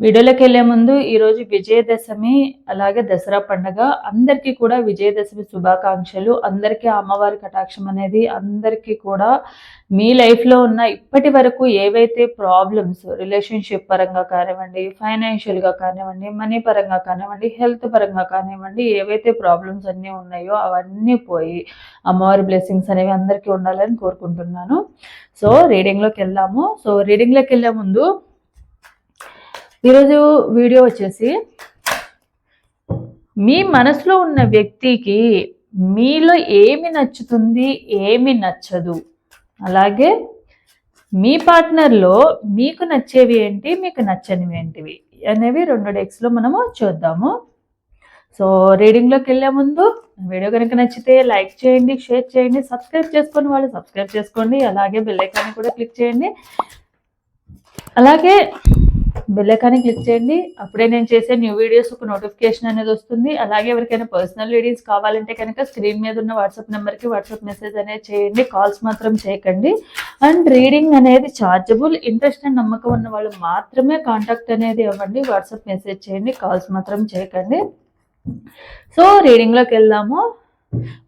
వీడియోలోకి వెళ్ళే ముందు ఈరోజు విజయదశమి అలాగే దసరా పండగ అందరికీ కూడా విజయదశమి శుభాకాంక్షలు. అందరికీ అమ్మవారి కటాక్షం అనేది అందరికీ కూడా మీ లైఫ్లో ఉన్న ఇప్పటి వరకు ఏవైతే ప్రాబ్లమ్స్ రిలేషన్షిప్ పరంగా కానివ్వండి ఫైనాన్షియల్గా కానివ్వండి మనీ పరంగా కానివ్వండి హెల్త్ పరంగా కానివ్వండి ఏవైతే ప్రాబ్లమ్స్ అన్నీ ఉన్నాయో అవన్నీ పోయి అమ్మవారి బ్లెస్సింగ్స్ అనేవి అందరికీ ఉండాలని కోరుకుంటున్నాను. సో రీడింగ్లోకి వెళ్దాము. సో రీడింగ్లోకి వెళ్ళే ముందు ఈరోజు వీడియో వచ్చేసి మీ మనసులో ఉన్న వ్యక్తికి మీలో ఏమి నచ్చుతుంది ఏమి నచ్చదు. అలాగే మీ పార్ట్నర్లో మీకు నచ్చేవి ఏంటి మీకు నచ్చనివి ఏంటివి అనేవి రెండు డెక్స్లో మనము చూద్దాము. సో రీడింగ్లోకి వెళ్ళే ముందు వీడియో కనుక నచ్చితే లైక్ చేయండి షేర్ చేయండి సబ్స్క్రైబ్ చేసుకొని వాళ్ళు సబ్స్క్రైబ్ చేసుకోండి అలాగే బెల్లైకాన్ని కూడా క్లిక్ చేయండి. అలాగే బెల్ ఐకాన్ని క్లిక్ చేయండి. అప్పుడే నేను చేసే న్యూ వీడియోస్ ఒక నోటిఫికేషన్ అనేది వస్తుంది. అలాగే ఎవరికైనా పర్సనల్ రీడింగ్స్ కావాలంటే కనుక స్క్రీన్ మీద ఉన్న వాట్సాప్ నెంబర్కి వాట్సాప్ మెసేజ్ అనేది చేయండి. కాల్స్ మాత్రం చేయకండి. అండ్ రీడింగ్ అనేది ఛార్జబుల్ ఇంట్రెస్ట్ అండ్ నమ్మకం ఉన్న వాళ్ళు మాత్రమే కాంటాక్ట్ అనేది ఇవ్వండి వాట్సాప్ మెసేజ్ చేయండి. కాల్స్ మాత్రం చేయకండి. సో రీడింగ్లోకి వెళ్దాము.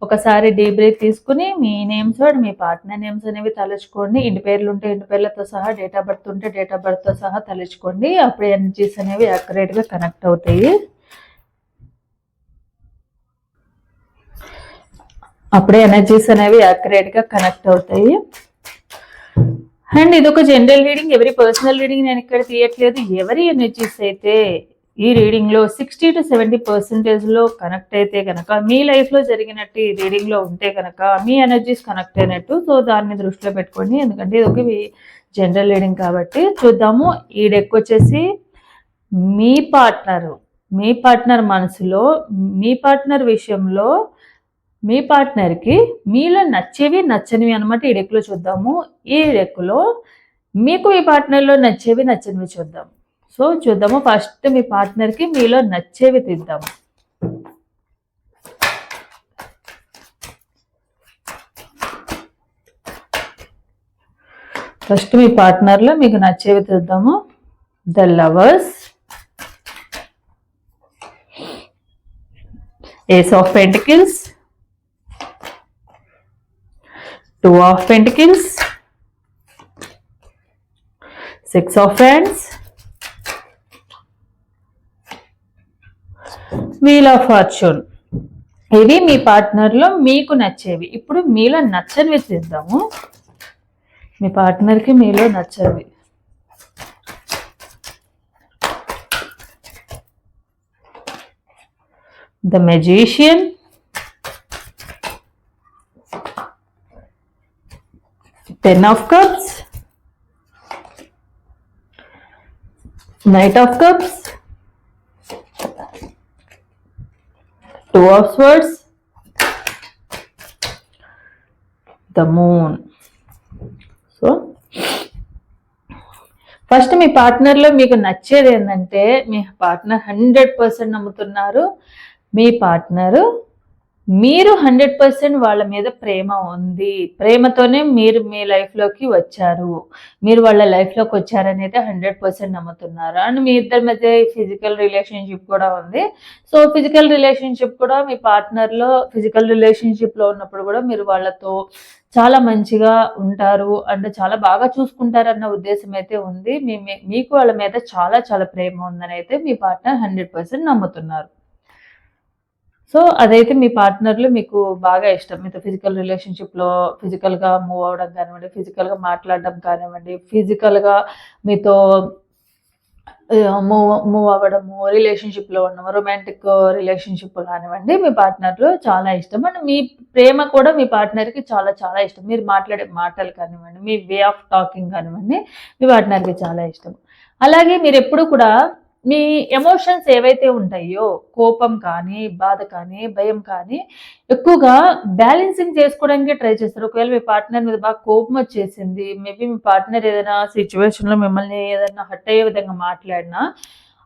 ఒకసారి డీ బ్రేక్ తీసుకుని మీ నేమ్స్ వాడు మీ పార్ట్నర్ నేమ్స్ అనేవి తలుచుకోండి. ఇంటి పేర్లు ఉంటే ఇంటి పేర్లతో సహా డేట్ ఆఫ్ బర్త్ ఉంటే డేట్ ఆఫ్ బర్త్తో సహా తలుచుకోండి. అప్పుడు ఎనర్జీస్ అనేవి అక్యురేట్గా కనెక్ట్ అవుతాయి. అప్పుడే ఎనర్జీస్ అనేవి గా కనెక్ట్ అవుతాయి. అండ్ ఇది ఒక జనరల్ రీడింగ్ ఎవరి పర్సనల్ రీడింగ్ నేను ఇక్కడ తీయట్లేదు. ఎవరి ఎనర్జీస్ అయితే ఈ రీడింగ్లో సిక్స్టీ టు సెవెంటీ పర్సెంటేజ్లో కనెక్ట్ అయితే కనుక మీ లైఫ్లో జరిగినట్టు ఈ రీడింగ్లో ఉంటే కనుక మీ ఎనర్జీస్ కనెక్ట్ అయినట్టు సో దాన్ని దృష్టిలో పెట్టుకోండి. ఎందుకంటే ఇది ఒక జనరల్ రీడింగ్ కాబట్టి చూద్దాము. ఈ డెక్ వచ్చేసి మీ పార్ట్నర్ మీ పార్ట్నర్ మనసులో మీ పార్ట్నర్ విషయంలో మీ పార్ట్నర్కి మీలో నచ్చేవి నచ్చనివి అనమాట ఈ డెక్లో చూద్దాము. ఈ డెక్లో మీకు మీ పార్ట్నర్లో నచ్చేవి నచ్చనివి చూద్దాం. సో చూద్దాము ఫస్ట్ మీ పార్ట్నర్కి మీలో నచ్చేవి తీద్దాము ఫస్ట్ మీ పార్ట్నర్లో మీకు నచ్చేవి చూద్దాము the lovers ace of pentacles two of pentacles six of friends wheel of fortune ఇవి మీ పార్ట్నర్లో మీకు నచ్చేవి. ఇప్పుడు మీలో నచ్చనివి తీద్దాము. మీ పార్ట్నర్కి మీలో నచ్చవి the magician ten of cups knight of cups two of swords the moon so first మీ పార్ట్నర్లో మీకు నచ్చేది ఏంటంటే మీ పార్ట్నర్ హండ్రెడ్ పర్సెంట్ నమ్ముతున్నారు. మీ పార్ట్నరు మీరు హండ్రెడ్ పర్సెంట్ వాళ్ళ మీద ప్రేమ ఉంది. ప్రేమతోనే మీరు మీ లైఫ్లోకి వచ్చారు. మీరు వాళ్ళ లైఫ్లోకి వచ్చారని హండ్రెడ్ పర్సెంట్ నమ్ముతున్నారు. అండ్ మీ ఇద్దరి మధ్య ఫిజికల్ రిలేషన్షిప్ కూడా ఉంది. సో ఫిజికల్ రిలేషన్షిప్ కూడా మీ పార్ట్నర్లో ఫిజికల్ రిలేషన్షిప్లో ఉన్నప్పుడు కూడా మీరు వాళ్ళతో చాలా మంచిగా ఉంటారు. అండ్ చాలా బాగా చూసుకుంటారన్న ఉద్దేశం అయితే ఉంది. మీ మీకు వాళ్ళ మీద చాలా చాలా ప్రేమ ఉందని అయితే మీ పార్ట్నర్ హండ్రెడ్ పర్సెంట్ నమ్ముతున్నారు. సో అదైతే మీ పార్ట్నర్లు మీకు బాగా ఇష్టం. మీతో ఫిజికల్ రిలేషన్షిప్లో ఫిజికల్గా మూవ్ అవ్వడం కానివ్వండి ఫిజికల్గా మాట్లాడడం కానివ్వండి ఫిజికల్గా మీతో మూవ్ మూవ్ అవ్వడము రిలేషన్షిప్లో ఉండము రొమాంటిక్ రిలేషన్షిప్ కానివ్వండి మీ పార్ట్నర్లు చాలా ఇష్టం. అండ్ మీ ప్రేమ కూడా మీ పార్ట్నర్కి చాలా చాలా ఇష్టం. మీరు మాట్లాడే మాటలు కానివ్వండి మీ వే ఆఫ్ టాకింగ్ కానివ్వండి మీ పార్ట్నర్కి చాలా ఇష్టం. అలాగే మీరు ఎప్పుడు కూడా మీ ఎమోషన్స్ ఏవైతే ఉంటాయో కోపం కానీ బాధ కానీ భయం కానీ ఎక్కువగా బ్యాలెన్సింగ్ చేసుకోవడానికి ట్రై చేస్తారు. ఒకవేళ మీ పార్ట్నర్ మీద బాగా కోపం వచ్చేసింది మేబీ మీ పార్ట్నర్ ఏదైనా సిచ్యువేషన్లో మిమ్మల్ని ఏదైనా హట్ అయ్యే విధంగా మాట్లాడినా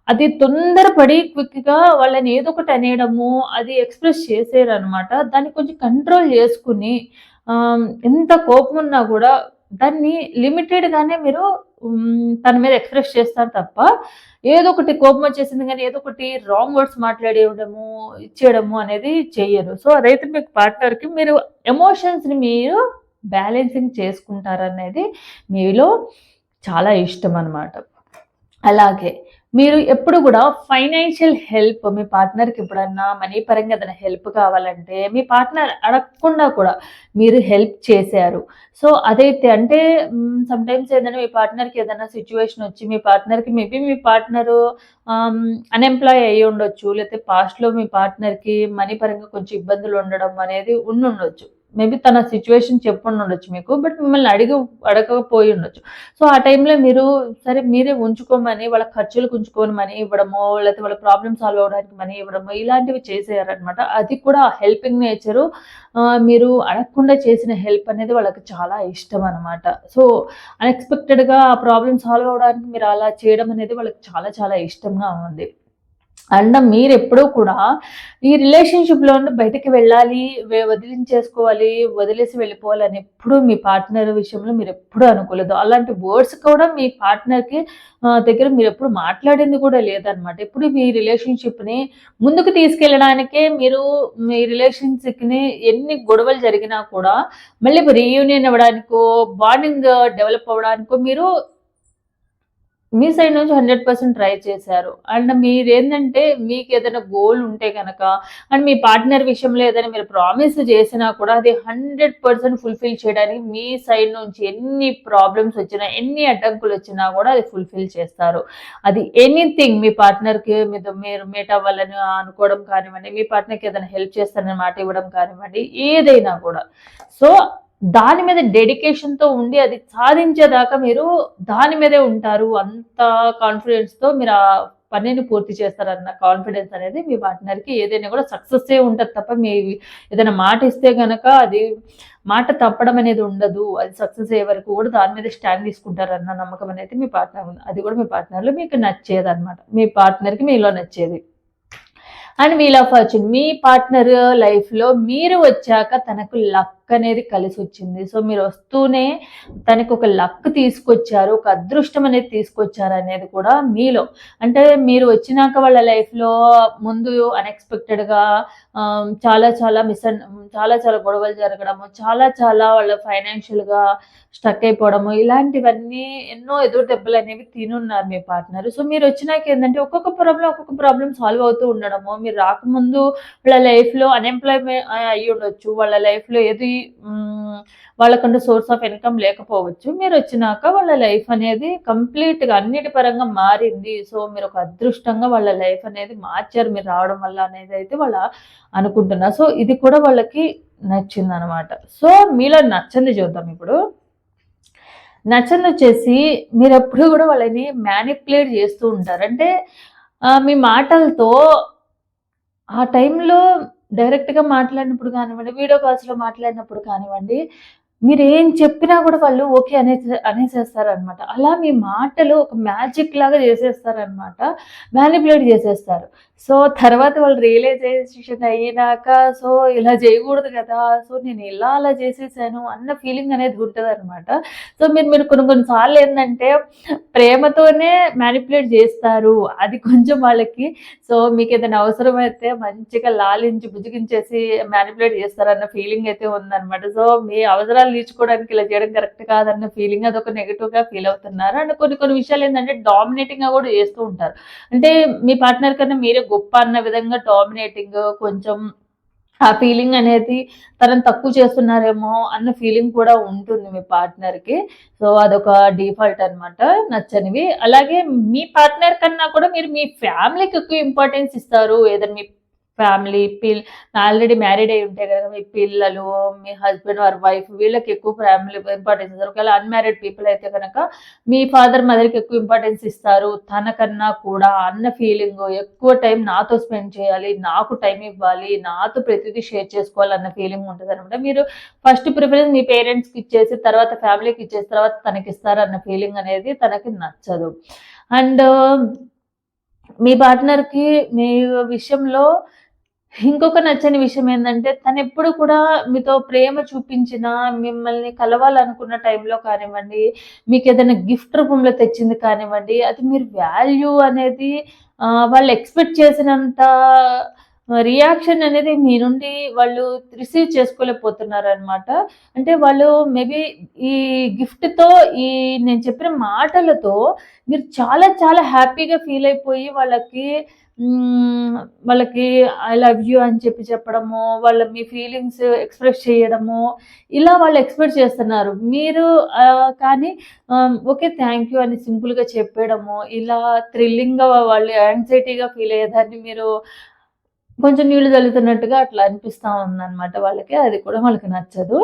అది తొందరపడి క్విక్గా వాళ్ళని ఏదో ఒకటి అనేయడము అది ఎక్స్ప్రెస్ చేసేరు అనమాట దాన్ని కొంచెం కంట్రోల్ చేసుకుని ఎంత కోపం ఉన్నా కూడా దాన్ని లిమిటెడ్గానే మీరు తన మీద ఎక్స్ప్రెస్ చేస్తారు తప్ప ఏదో ఒకటి కోపం వచ్చేసింది కానీ ఏదో ఒకటి రాంగ్ వర్డ్స్ మాట్లాడేయడము ఇచ్చేయడము అనేది చేయరు సో రైతు మీకు పార్ట్నర్కి మీరు ఎమోషన్స్ని మీరు బ్యాలెన్సింగ్ చేసుకుంటారనేది మీలో చాలా ఇష్టం అన్నమాట. అలాగే మీరు ఎప్పుడు కూడా ఫైనాన్షియల్ హెల్ప్ మీ పార్ట్నర్కి ఎప్పుడన్నా మనీ పరంగా ఏదైనా హెల్ప్ కావాలంటే మీ పార్ట్నర్ అడగకుండా కూడా మీరు హెల్ప్ చేశారు. సో అదైతే అంటే సమ్టైమ్స్ ఏదైనా మీ పార్ట్నర్కి ఏదైనా సిచ్యువేషన్ వచ్చి మీ పార్ట్నర్కి మేబీ మీ పార్ట్నరు అన్ఎంప్లాయ్ అయ్యి ఉండొచ్చు లేకపోతే పాస్ట్లో మీ పార్ట్నర్కి మనీ పరంగా కొంచెం ఇబ్బందులు ఉండడం అనేది ఉండుండొచ్చు. మేబీ తన సిచ్యువేషన్ చెప్పండి ఉండొచ్చు మీకు బట్ మిమ్మల్ని అడిగి అడగకపోయి ఉండొచ్చు. సో ఆ టైంలో మీరు సరే మీరే ఉంచుకోమని వాళ్ళ ఖర్చులకు ఉంచుకొని మనీ ఇవ్వడమో లేకపోతే వాళ్ళ ప్రాబ్లమ్ సాల్వ్ అవ్వడానికి మనీ ఇవ్వడమో ఇలాంటివి చేసేయారనమాట అది కూడా హెల్పింగ్ నేచరు మీరు అడగకుండా చేసిన హెల్ప్ అనేది వాళ్ళకి చాలా ఇష్టం అనమాట సో అన్ఎక్స్పెక్టెడ్గా ఆ ప్రాబ్లమ్ సాల్వ్ అవ్వడానికి మీరు అలా చేయడం అనేది వాళ్ళకి చాలా చాలా ఇష్టంగా ఉంది. అండ్ మీరు ఎప్పుడూ కూడా ఈ రిలేషన్షిప్లో నుండి బయటికి వెళ్ళాలి వదిలించేసుకోవాలి వదిలేసి వెళ్ళిపోవాలి అని ఎప్పుడు మీ పార్ట్నర్ విషయంలో మీరు ఎప్పుడు అనుకోలేదు. అలాంటి వర్డ్స్ కూడా మీ పార్ట్నర్కి దగ్గర మీరు ఎప్పుడు మాట్లాడింది కూడా లేదనమాట ఎప్పుడు మీ రిలేషన్షిప్ని ముందుకు తీసుకెళ్ళడానికే మీరు మీ రిలేషన్షిప్ని ఎన్ని గొడవలు జరిగినా కూడా మళ్ళీ రీయూనియన్ అవ్వడానికో బాండింగ్ డెవలప్ అవ్వడానికో మీరు మీ సైడ్ నుంచి హండ్రెడ్ పర్సెంట్ ట్రై చేశారు. అండ్ మీరు ఏంటంటే మీకు ఏదైనా గోల్ ఉంటే కనుక అండ్ మీ పార్ట్నర్ విషయంలో ఏదైనా మీరు ప్రామిస్ చేసినా కూడా అది హండ్రెడ్ పర్సెంట్ ఫుల్ఫిల్ చేయడానికి మీ సైడ్ నుంచి ఎన్ని ప్రాబ్లమ్స్ వచ్చినా ఎన్ని అడ్డంకులు వచ్చినా కూడా అది ఫుల్ఫిల్ చేస్తారు. అది ఎనీథింగ్ మీ పార్ట్నర్కి మీతో మీరు మీట్ అవ్వాలని అనుకోవడం కానివ్వండి మీ పార్ట్నర్కి ఏదైనా హెల్ప్ చేస్తానని మాట ఇవ్వడం కానివ్వండి ఏదైనా కూడా. సో దాని మీద డెడికేషన్తో ఉండి అది సాధించేదాకా మీరు దాని మీదే ఉంటారు. అంత కాన్ఫిడెన్స్తో మీరు ఆ పనిని పూర్తి చేస్తారన్న కాన్ఫిడెన్స్ అనేది మీ పార్ట్నర్కి ఏదైనా కూడా సక్సెస్ ఉంటుంది తప్ప మీ ఏదైనా మాట ఇస్తే కనుక అది మాట తప్పడం అనేది ఉండదు. అది సక్సెస్ అయ్యే వరకు కూడా దాని మీద స్టాండ్ తీసుకుంటారన్న నమ్మకం అనేది మీ పార్ట్నర్ ఉంది. అది కూడా మీ పార్ట్నర్లో మీకు నచ్చేది అనమాట మీ పార్ట్నర్కి మీలో నచ్చేది. అండ్ వీల్ ఆఫ్ ఫార్చ్యూన్ మీ పార్ట్నర్ లైఫ్లో మీరు వచ్చాక తనకు లక్ లక్ అనేది కలిసి వచ్చింది సో మీరు వస్తూనే తనకు ఒక లక్ తీసుకొచ్చారు ఒక అదృష్టం అనేది తీసుకొచ్చారు అనేది కూడా మీలో. అంటే మీరు వచ్చినాక వాళ్ళ లైఫ్లో ముందు అన్ఎక్స్పెక్టెడ్గా చాలా చాలా మిస్ చాలా చాలా గొడవలు జరగడము చాలా చాలా వాళ్ళ ఫైనాన్షియల్గా స్టక్ అయిపోవడము ఇలాంటివన్నీ ఎన్నో ఎదురు దెబ్బలు అనేవి తినున్నారు మీ పార్ట్నర్. సో మీరు వచ్చినాక ఏంటంటే ఒక్కొక్క ప్రాబ్లం ఒక్కొక్క ప్రాబ్లం సాల్వ్ అవుతూ ఉండడము. మీరు రాకముందు వాళ్ళ లైఫ్లో అన్ఎంప్లాయ్మెంట్ అయ్యి ఉండొచ్చు వాళ్ళ లైఫ్లో ఏది వాళ్ళకంటూ సోర్స్ ఆఫ్ ఇన్కమ్ లేకపోవచ్చు. మీరు వచ్చినాక వాళ్ళ లైఫ్ అనేది కంప్లీట్గా అన్నిటి పరంగా మారింది. సో మీరు ఒక అదృష్టంగా వాళ్ళ లైఫ్ అనేది మార్చారు. మీరు రావడం వల్ల అనేది అయితే వాళ్ళ అనుకుంటున్నారు సో ఇది కూడా వాళ్ళకి నచ్చింది అనమాట సో మీలో నచ్చంది చూద్దాం ఇప్పుడు. నచ్చంది వచ్చేసి మీరు ఎప్పుడు కూడా వాళ్ళని మ్యానిపులేట్ చేస్తూ ఉంటారు. అంటే మీ మాటలతో ఆ టైంలో డైరెక్ట్గా మాట్లాడినప్పుడు కానివ్వండి వీడియో కాల్స్లో మాట్లాడినప్పుడు కానివ్వండి మీరు ఏం చెప్పినా కూడా వాళ్ళు ఓకే అనేసి అనేసేస్తారు అలా మీ మాటలు ఒక మ్యాజిక్ లాగా చేసేస్తారనమాట మ్యానిపులేట్ చేసేస్తారు. సో తర్వాత వాళ్ళు రియలైజేషన్ అయ్యాక సో ఇలా చేయకూడదు కదా సో నేను ఇలా అలా చేసేసాను అన్న ఫీలింగ్ అనేది ఉంటుంది అనమాట సో మీరు మీరు కొన్ని కొన్నిసార్లు ఏంటంటే ప్రేమతోనే మ్యానిపులేట్ చేస్తారు. అది కొంచెం వాళ్ళకి సో మీకు ఏదైనా అవసరమైతే మంచిగా లాలించి బుజ్జిగించేసి మ్యానిపులేట్ చేస్తారన్న ఫీలింగ్ అయితే ఉందన్నమాట. సో మీ అవసరాలు తీర్చుకోవడానికి ఇలా చేయడం కరెక్ట్ కాదన్న ఫీలింగ్ అదొక నెగిటివ్గా ఫీల్ అవుతున్నారు. అండ్ కొన్ని కొన్ని విషయాలు ఏంటంటే డామినేటింగ్గా కూడా చేస్తూ ఉంటారు. అంటే మీ పార్ట్నర్ కన్నా మీరే గొప్ప అన్న విధంగా డామినేటింగ్ కొంచెం ఆ ఫీలింగ్ అనేది తనని తక్కువ చేస్తున్నారేమో అన్న ఫీలింగ్ కూడా ఉంటుంది మీ పార్ట్నర్కి సో అదొక డిఫాల్ట్ అన్నమాట. నచ్చనివి. అలాగే మీ పార్ట్నర్ కన్నా కూడా మీరు మీ ఫ్యామిలీకి ఎక్కువ ఇంపార్టెన్స్ ఇస్తారు. ఏదైనా మీ ఫ్యామిలీ పిల్ ఆల్రెడీ మ్యారీడ్ అయి ఉంటే కనుక మీ పిల్లలు మీ హస్బెండ్ ఆర్ వైఫ్ వీళ్ళకి ఎక్కువ ఫ్యామిలీ ఇంపార్టెన్స్ ఇస్తారు. ఒకవేళ అన్మ్యారీడ్ పీపుల్ అయితే కనుక మీ ఫాదర్ మదర్కి ఎక్కువ ఇంపార్టెన్స్ ఇస్తారు. తనకన్నా కూడా అన్న ఫీలింగ్ ఎక్కువ టైం నాతో స్పెండ్ చేయాలి నాకు టైం ఇవ్వాలి నాతో ప్రతిదీ షేర్ చేసుకోవాలి అన్న ఫీలింగ్ ఉంటుంది అనమాట మీరు ఫస్ట్ ప్రిఫరెన్స్ మీ పేరెంట్స్కి ఇచ్చేసి తర్వాత ఫ్యామిలీకి ఇచ్చేసి తర్వాత తనకి ఇస్తారు అన్న ఫీలింగ్ అనేది తనకి నచ్చదు. అండ్ మీ పార్ట్నర్కి మీ విషయంలో ఇంకొక నచ్చని విషయం ఏంటంటే తను ఎప్పుడు కూడా మీతో ప్రేమ చూపించిన మిమ్మల్ని కలవాలనుకున్న టైంలో కానివ్వండి మీకు ఏదైనా గిఫ్ట్ రూపంలో తెచ్చింది కానివ్వండి అది మీరు వాల్యూ అనేది వాళ్ళు ఎక్స్పెక్ట్ చేసినంత రియాక్షన్ అనేది మీ నుండి వాళ్ళు రిసీవ్ చేసుకోలేకపోతున్నారు అనమాట అంటే వాళ్ళు మేబీ ఈ గిఫ్ట్తో ఈ నేను చెప్పిన మాటలతో మీరు చాలా చాలా హ్యాపీగా ఫీల్ అయిపోయి వాళ్ళకి వాళ్ళకి ఐ లవ్ యూ అని చెప్పి చెప్పడము వాళ్ళ మీ ఫీలింగ్స్ ఎక్స్ప్రెస్ చేయడము ఇలా వాళ్ళు ఎక్స్పెక్ట్ చేస్తున్నారు. మీరు కానీ ఓకే థ్యాంక్ యూ అని సింపుల్గా చెప్పడము ఇలా థ్రిల్లింగ్గా వాళ్ళు యాంగ్జైటీగా ఫీల్ అయ్యేదాన్ని మీరు కొంచెం నీళ్ళు చల్లుతున్నట్టుగా అట్లా అనిపిస్తూ ఉందన్నమాట వాళ్ళకి. అది కూడా వాళ్ళకి నచ్చదు.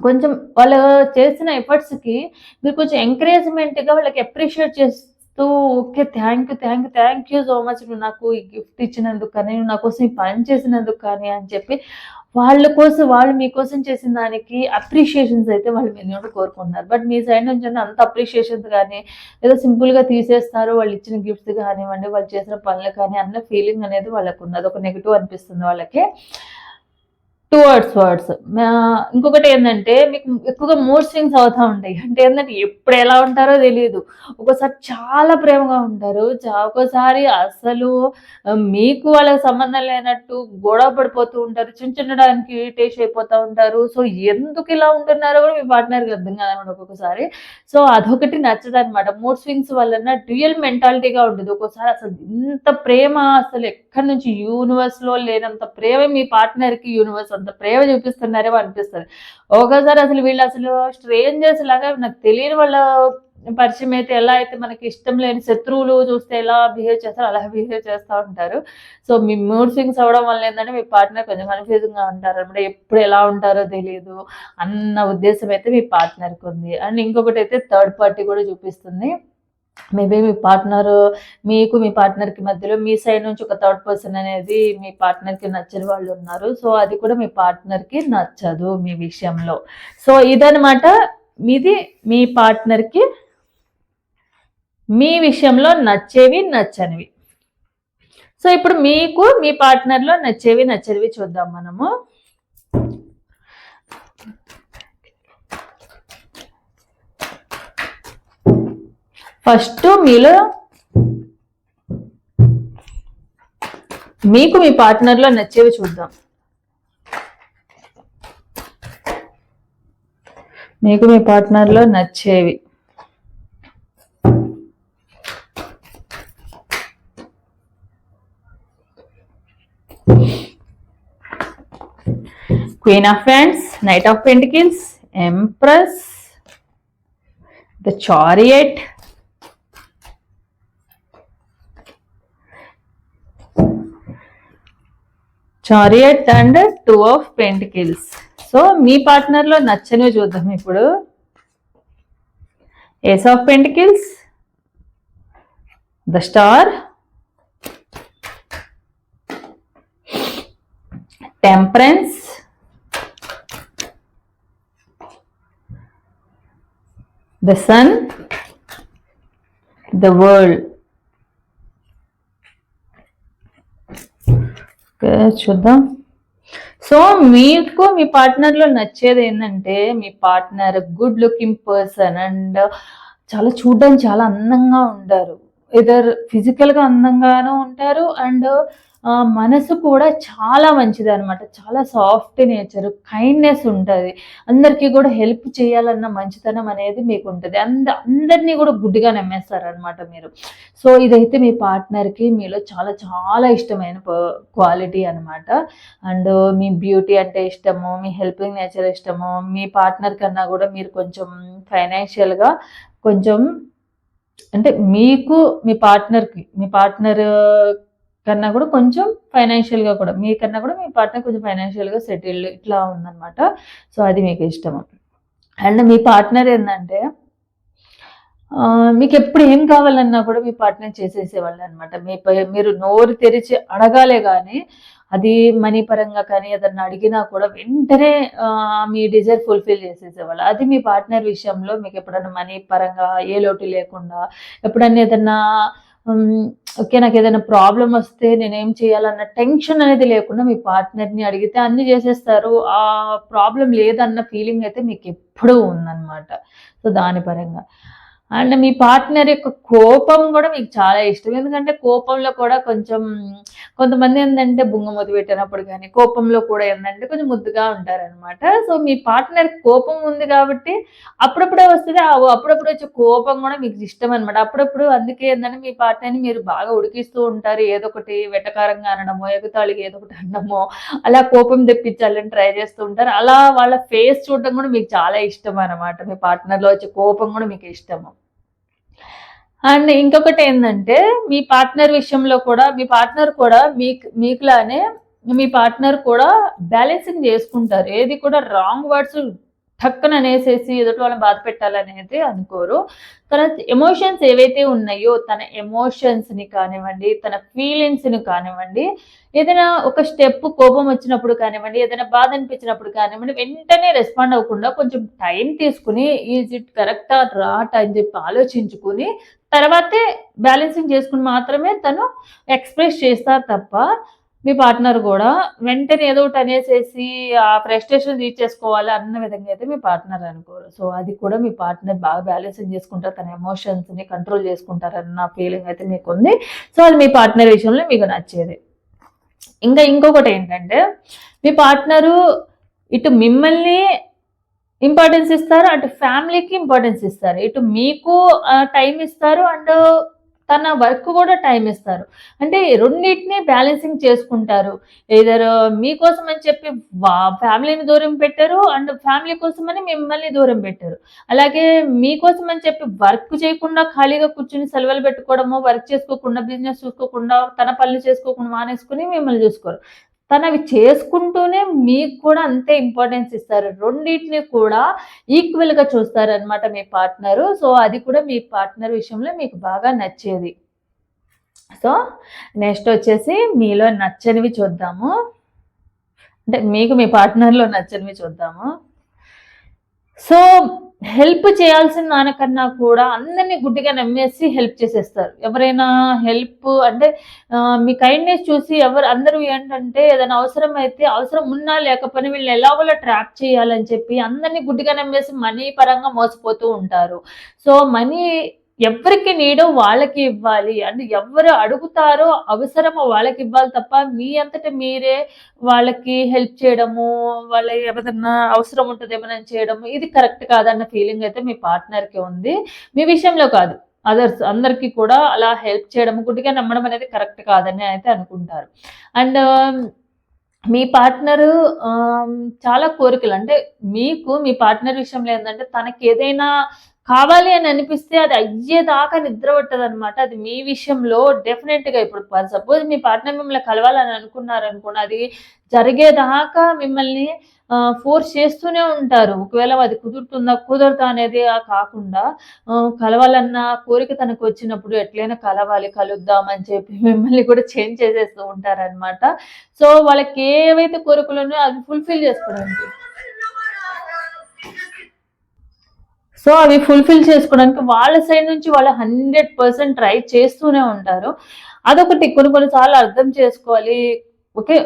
కొంచెం వాళ్ళు చేసిన ఎఫర్ట్స్కి మీరు కొంచెం ఎంకరేజ్మెంట్గా వాళ్ళకి appreciate so okay thank you thank you thank you so much నువ్వు నాకు ఈ గిఫ్ట్ ఇచ్చినందుకు కానీ నువ్వు నా కోసం ఈ పని చేసినందుకు కానీ అని చెప్పి వాళ్ళ కోసం వాళ్ళు మీకోసం చేసిన దానికి అప్రిషియేషన్స్ అయితే వాళ్ళు మీ నుండి కోరుకుంటున్నారు. బట్ మీ సైడ్ నుంచి అంత అప్రిషియేషన్స్ కానీ ఏదో సింపుల్గా తీసేస్తారు వాళ్ళు ఇచ్చిన గిఫ్ట్స్ కానివ్వండి వాళ్ళు చేసిన పనులు కానీ అన్న ఫీలింగ్ అనేది వాళ్ళకు ఉన్నది. ఒక నెగిటివ్ అనిపిస్తుంది వాళ్ళకి. టూ వర్డ్స్ వర్డ్స్ ఇంకొకటి ఏంటంటే మీకు ఎక్కువగా మూడ్ స్వింగ్స్ అవుతూ ఉంటాయి. అంటే ఏంటంటే ఎప్పుడు ఎలా ఉంటారో తెలియదు ఒక్కోసారి చాలా ప్రేమగా ఉంటారు. చా- ఒక్కోసారి అసలు మీకు వాళ్ళకి సంబంధం లేనట్టు గొడవ పడిపోతూ ఉంటారు. చిన్న చిన్నడానికి ఇరిటేషన్ అయిపోతూ ఉంటారు. సో ఎందుకు ఇలా ఉంటున్నారో కూడా మీ పార్ట్నర్కి అర్థం కాదనమాట ఒక్కొక్కసారి. సో అదొకటి నచ్చదు అనమాట మూడ్ స్వింగ్స్ వలన డ్యూయల్ మెంటాలిటీగా ఉంటుంది. ఒక్కోసారి అసలు ఇంత ప్రేమ అసలు ఎక్కడి నుంచి యూనివర్స్లో లేనంత ప్రేమ మీ పార్ట్నర్కి యూనివర్స్ అంత ప్రేమ చూపిస్తున్నారేమో అనిపిస్తుంది. ఒకసారి అసలు వీళ్ళు అసలు స్ట్రేంజర్స్ లాగా నాకు తెలియని వాళ్ళ పరిచయం అయితే ఎలా అయితే మనకి ఇష్టం లేని శత్రువులు చూస్తే ఎలా బిహేవ్ చేస్తారో అలా బిహేవ్ చేస్తూ ఉంటారు. సో మీ మూడ్ స్వింగ్స్ అవ్వడం వల్ల ఏంటంటే మీ పార్ట్నర్ కొంచెం కన్ఫ్యూజింగ్గా ఉంటారు అనమాట ఎప్పుడు ఎలా ఉంటారో తెలియదు అన్న ఉద్దేశం అయితే మీ పార్ట్నర్కి ఉంది అండ్ ఇంకొకటి అయితే థర్డ్ పార్టీ కూడా చూపిస్తుంది. మేబీ మీ పార్ట్నర్ మీకు మీ పార్ట్నర్కి మధ్యలో మీ సైడ్ నుంచి ఒక థర్డ్ పర్సన్ అనేది మీ పార్ట్నర్కి నచ్చని వాళ్ళు ఉన్నారు. సో అది కూడా మీ పార్ట్నర్కి నచ్చదు మీ విషయంలో. సో ఇదనమాట మీది మీ పార్ట్నర్కి మీ విషయంలో నచ్చేవి నచ్చనివి. సో ఇప్పుడు మీకు మీ పార్ట్నర్లో నచ్చేవి నచ్చనివి చూద్దాం మనము. ఫస్ట్ మీలో మీకు మీ పార్ట్నర్లో నచ్చేవి చూద్దాం. మీకు మీ పార్ట్నర్లో నచ్చేవి. Queen of wands knight of pentacles empress the chariot chariot and two of pentacles so మీ పార్ట్నర్లో నచ్చనివి చూద్దాం ఇప్పుడు. Ace of pentacles the star temperance the sun the world చూద్దాం. సో మీకు మీ పార్ట్నర్లో లో నచ్చేది ఏంటంటే మీ partner good looking person and చాలా చూడడానికి చాలా అందంగా ఉంటారు. ఇదర్గా అందంగానూ ఉంటారు అండ్ మనసు కూడా చాలా మంచిది అనమాట చాలా సాఫ్ట్ నేచర్ కైండ్నెస్ ఉంటుంది. అందరికీ కూడా హెల్ప్ చేయాలన్న మంచితనం అనేది మీకు ఉంటుంది. అంద అందరినీ కూడా గుడ్డిగా నమ్మేస్తారనమాట మీరు. సో ఇదైతే మీ పార్ట్నర్కి మీలో చాలా చాలా ఇష్టమైన క్వాలిటీ అనమాట అండ్ మీ బ్యూటీ అంటే ఇష్టము మీ హెల్పింగ్ నేచర్ ఇష్టము మీ పార్ట్నర్ కన్నా కూడా మీరు కొంచెం ఫైనాన్షియల్గా కొంచెం అంటే మీకు మీ పార్ట్నర్కి మీ పార్ట్నర్ కన్నా కూడా కొంచెం ఫైనాన్షియల్గా కూడా మీకన్నా కూడా మీ పార్ట్నర్ కొంచెం ఫైనాన్షియల్గా సెటిల్డ్ ఇట్లా ఉందన్నమాట. సో అది మీకు ఇష్టము అండ్ మీ పార్ట్నర్ ఏంటంటే మీకు ఎప్పుడు ఏం కావాలన్నా కూడా మీ పార్ట్నర్ చేసేసేవాళ్ళు అనమాట మీ పై- మీరు నోరు తెరిచి అడగాలే కానీ అది మనీ పరంగా కానీ ఏదన్నా అడిగినా కూడా వెంటనే మీ డిజైర్ ఫుల్ఫిల్ చేసేసేవాళ్ళు. అది మీ పార్ట్నర్ విషయంలో మీకు ఎప్పుడన్నా మనీ పరంగా ఏ లోటు లేకుండా ఎప్పుడన్నా ఏదన్నా ఓకే నాకు ఏదైనా ప్రాబ్లం వస్తే నేనేం చేయాలన్న టెన్షన్ అనేది లేకుండా మీ పార్ట్నర్ని అడిగితే అన్ని చేసేస్తారు. ఆ ప్రాబ్లం లేదన్న ఫీలింగ్ అయితే మీకు ఎప్పుడూ ఉందన్నమాట. సో దాని పరంగా. అండ్ మీ పార్ట్నర్ యొక్క కోపం కూడా మీకు చాలా ఇష్టం. ఎందుకంటే కోపంలో కూడా కొంచెం కొంతమంది ఏంటంటే బుంగమూతి పెట్టినప్పుడు కానీ కోపంలో కూడా ఏంటంటే కొంచెం ముద్దుగా ఉంటారనమాట సో మీ పార్ట్నర్ కోపం ఉంది కాబట్టి అప్పుడప్పుడే వస్తుంది. అప్పుడప్పుడు వచ్చే కోపం కూడా మీకు ఇష్టం అనమాట అప్పుడప్పుడు అందుకే ఏంటంటే మీ పార్ట్నర్ని మీరు బాగా ఉడికిస్తూ ఉంటారు. ఏదో ఒకటి వెటకారంగా అనడమో ఎగుతాళికి ఏదో ఒకటి అనడమో అలా కోపం తెప్పించాలని ట్రై చేస్తూ ఉంటారు. అలా వాళ్ళ ఫేస్ చూడడం కూడా మీకు చాలా ఇష్టం అనమాట మీ పార్ట్నర్లో వచ్చే కోపం కూడా మీకు ఇష్టము. అండ్ ఇంకొకటి ఏంటంటే మీ పార్ట్నర్ విషయంలో కూడా మీ పార్ట్నర్ కూడా మీకు మీకులానే మీ పార్ట్నర్ కూడా బ్యాలెన్సింగ్ చేసుకుంటారు. ఏది కూడా రాంగ్ వర్డ్స్ టక్కన అనేసేసి ఎదుటి వాళ్ళని బాధ పెట్టాలనేది అనుకోరు. తన ఎమోషన్స్ ఏవైతే ఉన్నాయో తన ఎమోషన్స్ని కానివ్వండి తన ఫీలింగ్స్ని కానివ్వండి ఏదైనా ఒక స్టెప్ కోపం వచ్చినప్పుడు కానివ్వండి ఏదైనా బాధ అనిపించినప్పుడు కానివ్వండి వెంటనే రెస్పాండ్ అవ్వకుండా కొంచెం టైం తీసుకుని ఈజ్ ఇట్ కరెక్టా? రాట్ అని చెప్పి ఆలోచించుకుని తర్వాతే బ్యాలెన్సింగ్ చేసుకుని మాత్రమే తను ఎక్స్ప్రెస్ చేస్తారు తప్ప మీ పార్ట్నర్ కూడా వెంటనే ఏదో ఒకటి అనేసేసి ఆ ఫ్రస్ట్రేషన్ తీర్చేసుకోవాలి అన్న విధంగా అయితే మీ పార్ట్నర్ అనుకోరు. సో అది కూడా మీ పార్ట్నర్ బాగా బ్యాలెన్సింగ్ చేసుకుంటారు. తన ఎమోషన్స్ని కంట్రోల్ చేసుకుంటారన్న ఫీలింగ్ అయితే మీకు ఉంది సో అది మీ పార్ట్నర్ విషయంలో మీకు నచ్చేది. ఇంకా ఇంకొకటి ఏంటంటే మీ పార్ట్నరు ఇటు మిమ్మల్ని ఇంపార్టెన్స్ ఇస్తారు అటు ఫ్యామిలీకి ఇంపార్టెన్స్ ఇస్తారు. ఇటు మీకు టైం ఇస్తారు అండ్ తన వర్క్ కూడా టైం ఇస్తారు. అంటే రెండింటిని బ్యాలెన్సింగ్ చేసుకుంటారు. ఏదర్ మీకోసం అని చెప్పి ఫ్యామిలీని దూరం పెట్టారు అండ్ ఫ్యామిలీ కోసం అని మిమ్మల్ని దూరం పెట్టారు. అలాగే మీకోసం అని చెప్పి వర్క్ చేయకుండా ఖాళీగా కూర్చుని సెలవులు పెట్టుకోవడము వర్క్ చేసుకోకుండా బిజినెస్ చూసుకోకుండా తన పనులు చేసుకోకుండా మానేసుకుని మిమ్మల్ని చూసుకోరు. తను అవి చేసుకుంటూనే మీకు కూడా అంతే ఇంపార్టెన్స్ ఇస్తారు. రెండింటిని కూడా ఈక్వల్గా చూస్తారు అనమాట మీ పార్ట్నరు సో అది కూడా మీ పార్ట్నర్ విషయంలో మీకు బాగా నచ్చేది. సో నెక్స్ట్ వచ్చేసి మీలో నచ్చనివి చూద్దాము. అంటే మీకు మీ పార్ట్నర్లో నచ్చనివి చూద్దాము. సో హెల్ప్ చేయాల్సిన నాన్నకన్నా కూడా అందరినీ గుడ్డిగా నమ్మేసి హెల్ప్ చేసేస్తారు. ఎవరైనా హెల్ప్ అంటే మీ కైండ్నెస్ చూసి ఎవరు అందరూ ఏంటంటే ఏదైనా అవసరం అయితే అవసరం ఉన్నా లేకపోయినా వీళ్ళని ఎలాగోలా ట్రాప్ చేయాలని చెప్పి అందరినీ గుడ్డిగా నమ్మేసి మనీ పరంగా మోసపోతూ ఉంటారు. సో మనీ ఎవరికి నీడో వాళ్ళకి ఇవ్వాలి. అండ్ ఎవరు అడుగుతారో అవసరమో వాళ్ళకి ఇవ్వాలి తప్ప మీ అంతటా మీరే వాళ్ళకి హెల్ప్ చేయడము వాళ్ళ ఏదన్నా అవసరం ఉంటుంది ఏమైనా చేయడము ఇది కరెక్ట్ కాదన్న ఫీలింగ్ అయితే మీ పార్ట్నర్కి ఉంది. మీ విషయంలో కాదు. అదర్స్ అందరికీ కూడా అలా హెల్ప్ చేయడం గుడ్డిగా నమ్మడం అనేది కరెక్ట్ కాదని అయితే అనుకుంటారు. అండ్ మీ పార్ట్నరు చాలా కోరికలు. అంటే మీకు మీ పార్ట్నర్ విషయంలో ఏంటంటే తనకి ఏదైనా కావాలి అని అనిపిస్తే అది అయ్యేదాకా నిద్ర పట్టదు అనమాట అది మీ విషయంలో డెఫినెట్గా ఇప్పుడు సపోజ్ మీ పార్ట్నర్ మిమ్మల్ని కలవాలని అనుకున్నారనుకోండి అది జరిగేదాకా మిమ్మల్ని ఫోర్స్ చేస్తూనే ఉంటారు. ఒకవేళ అది కుదురుతుందా కుదరదా అనేది కాకుండా కలవాలన్న కోరిక తనకు వచ్చినప్పుడు ఎట్లయినా కలవాలి కలుద్దాం అని చెప్పి మిమ్మల్ని కూడా చేంజ్ చేసేస్తూ ఉంటారనమాట సో వాళ్ళకి ఏవైతే కోరికలు ఉన్నాయో అది ఫుల్ఫిల్ చేసుకోవడానికి. సో అవి ఫుల్ఫిల్ చేసుకోవడానికి వాళ్ళ సైడ్ నుంచి వాళ్ళు హండ్రెడ్ పర్సెంట్ ట్రై చేస్తూనే ఉంటారు. అదొకటి కొన్ని కొన్నిసార్లు అర్థం చేసుకోవాలి. ఓకే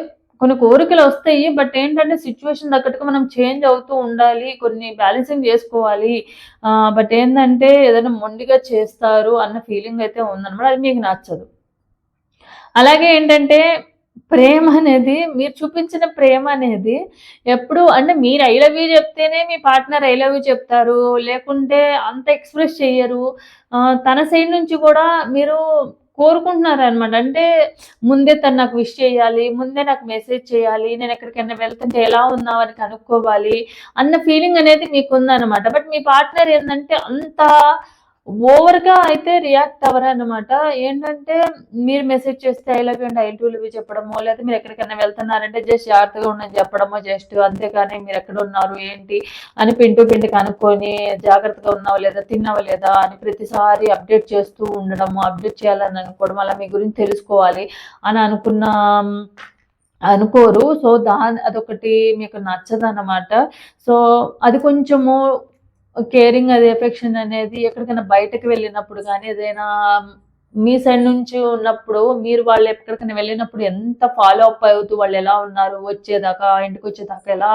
కొన్ని కోరికలు వస్తాయి బట్ ఏంటంటే సిచ్యువేషన్ తగ్గట్టుగా మనం చేంజ్ అవుతూ ఉండాలి కొన్ని బ్యాలెన్సింగ్ చేసుకోవాలి. బట్ ఏంటంటే ఏదైనా మొండిగా చేస్తారు అన్న ఫీలింగ్ అయితే ఉందన్నమాట. అది మీకు నచ్చదు. అలాగే ఏంటంటే ప్రేమ అనేది మీరు చూపించిన ప్రేమ అనేది ఎప్పుడు అంటే మీరు ఐ లవ్ యూ చెప్తేనే మీ పార్ట్నర్ ఐ లవ్ యూ చెప్తారు. లేకుంటే అంత ఎక్స్ప్రెస్ చేయరు తన సైడ్ నుంచి కూడా మీరు కోరుకుంటున్నారు అనమాట అంటే ముందే తను నాకు విష్ చేయాలి ముందే నాకు మెసేజ్ చేయాలి నేను ఎక్కడికైనా వెళ్తుంటే ఎలా ఉన్నావు అని కనుక్కోవాలి అన్న ఫీలింగ్ అనేది మీకు ఉందన్నమాట బట్ మీ పార్ట్నర్ ఏంటంటే అంత ఓవర్గా అయితే రియాక్ట్ అవ్వరు అనమాట ఏంటంటే మీరు మెసేజ్ చేస్తే I love and I too love చెప్పడమో లేదా మీరు ఎక్కడికైనా వెళ్తున్నారంటే జస్ట్ జాగ్రత్తగా ఉండని చెప్పడమో జస్ట్ అంతేకాని మీరు ఎక్కడ ఉన్నారు ఏంటి అని పింటూ పిండి కనుక్కొని జాగ్రత్తగా ఉన్నావా లేదా తిన్నావా లేదా అని ప్రతిసారి అప్డేట్ చేస్తూ ఉండడము అప్డేట్ చేయాలని అనుకోవడం అలా మీ గురించి తెలుసుకోవాలి అని అనుకున్న అనుకోరు. సో దా అదొకటి మీకు నచ్చదన్నమాట. సో అది కొంచెము కేరింగ్ అది ఎఫెక్షన్ అనేది ఎక్కడికైనా బయటకు వెళ్ళినప్పుడు కానీ ఏదైనా మీ సైడ్ నుంచి ఉన్నప్పుడు మీరు వాళ్ళు ఎక్కడికైనా వెళ్ళినప్పుడు ఎంత ఫాలో అప్ అవుతూ వాళ్ళు ఎలా ఉన్నారు? వచ్చేదాకా ఇంటికి వచ్చేదాకా ఎలా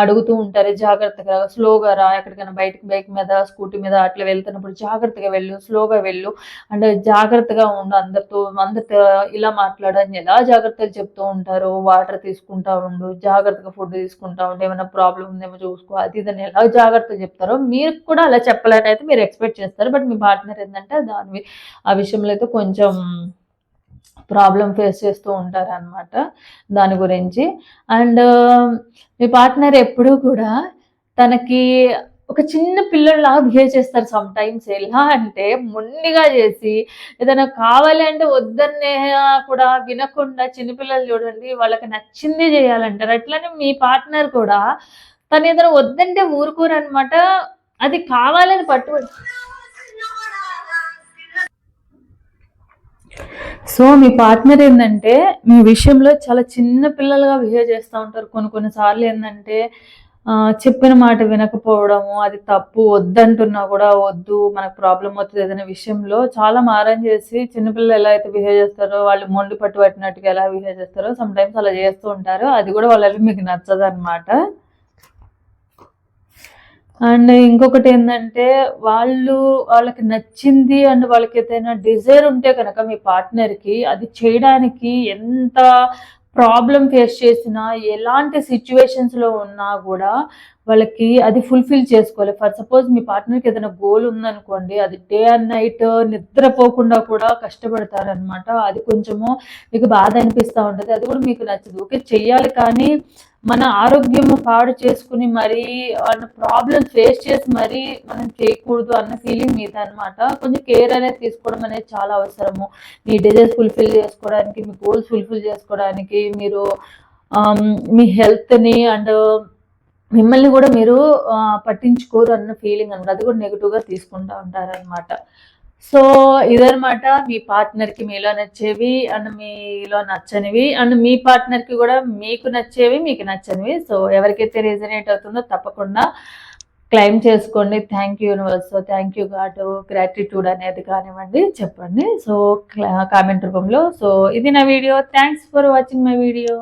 అడుగుతూ ఉంటారు? జాగ్రత్తగా స్లోగా రా ఎక్కడికైనా బయటకు బైక్ మీద స్కూటీ మీద అట్లా వెళ్తున్నప్పుడు జాగ్రత్తగా వెళ్ళు స్లోగా వెళ్ళు. అంటే జాగ్రత్తగా ఉండు అందరితో అందరితో ఇలా మాట్లాడని ఎలా జాగ్రత్తలు చెప్తూ ఉంటారు? వాటర్ తీసుకుంటా ఉండు జాగ్రత్తగా ఫుడ్ తీసుకుంటా ఉండు ఏమైనా ప్రాబ్లం ఉందేమో చూసుకో అది ఇదని ఎలా జాగ్రత్తగా చెప్తారో మీరు కూడా అలా చెప్పలేని అయితే మీరు ఎక్స్పెక్ట్ చేస్తారు. బట్ మీ పార్ట్నర్ ఏంటంటే దాని ఆ విషయం విషయంలో అయితే కొంచెం ప్రాబ్లం ఫేస్ చేస్తూ ఉంటారు అనమాట దాని గురించి. అండ్ మీ పార్ట్నర్ ఎప్పుడూ కూడా తనకి ఒక చిన్న పిల్లల్లాగా బిహేవ్ చేస్తారు సమ్ టైమ్స్ ఎలా అంటే మొండిగా చేసి ఏదైనా కావాలి అంటే వద్దనే కూడా వినకుండా చిన్నపిల్లలు చూడండి వాళ్ళకి నచ్చింది చేయాలంటారు. అట్లనే మీ పార్ట్నర్ కూడా తను ఏదైనా వద్దంటే ఊరుకోరనమాట అది కావాలని పట్టు సో మీ పార్ట్నర్ ఏంటంటే మీ విషయంలో చాలా చిన్న పిల్లలుగా బిహేవ్ చేస్తూ ఉంటారు. కొన్ని కొన్నిసార్లు ఏంటంటే చెప్పిన మాట వినకపోవడము అది తప్పు వద్దంటున్నా కూడా వద్దు మనకు ప్రాబ్లం అవుతుంది ఏదైనా విషయంలో చాలా మారం చేసి చిన్నపిల్లలు ఎలా అయితే బిహేవ్ చేస్తారో వాళ్ళు మొండి పట్టు పట్టినట్టుగా ఎలా బిహేవ్ చేస్తారో సమ్ టైమ్స్ అలా చేస్తూ ఉంటారు. అది కూడా వాళ్ళకి మీకు నచ్చదనమాట అండ్ ఇంకొకటి ఏంటంటే వాళ్ళు వాళ్ళకి నచ్చింది అండ్ వాళ్ళకి ఏదైనా డిజైర్ ఉంటే కనుక మీ పార్ట్నర్కి అది చేయడానికి ఎంత ప్రాబ్లం ఫేస్ చేసినా ఎలాంటి సిచ్యువేషన్స్లో ఉన్నా కూడా వాళ్ళకి అది ఫుల్ఫిల్ చేసుకోవాలి. ఫర్ సపోజ్ మీ పార్ట్నర్కి ఏదైనా గోల్ ఉందనుకోండి అది డే అండ్ నైట్ నిద్రపోకుండా కూడా కష్టపడతారనమాట. అది కొంచెము మీకు బాధ అనిపిస్తూ ఉంటుంది. అది కూడా మీకు నచ్చదు. ఓకే చెయ్యాలి కానీ మన ఆరోగ్యం పాడు చేసుకుని మరీ ప్రాబ్లమ్స్ ఫేస్ చేసి మరీ మనం చేయకూడదు అన్న ఫీలింగ్ మీద అనమాట కొంచెం కేర్ అనేది తీసుకోవడం అనేది చాలా అవసరము. మీ డిజైర్స్ ఫుల్ఫిల్ చేసుకోవడానికి మీ గోల్స్ ఫుల్ఫిల్ చేసుకోవడానికి మీరు um, మీ హెల్త్ని అండ్ మిమ్మల్ని కూడా మీరు పట్టించుకోరు అన్న ఫీలింగ్ అనమాట. అది కూడా నెగిటివ్గా తీసుకుంటూ ఉంటారనమాట సో ఇదనమాట మీ పార్ట్నర్కి మీలో నచ్చేవి అండ్ మీలో నచ్చనివి అండ్ మీ పార్ట్నర్కి కూడా మీకు నచ్చేవి మీకు నచ్చనివి. సో ఎవరికైతే రీజనేట్ అవుతుందో తప్పకుండా క్లైమ్ చేసుకోండి. Thank you universe thank you God gratitude అనేది కానివ్వండి చెప్పండి. సో కామెంట్ రూపంలో. సో ఇది నా video thanks for watching my video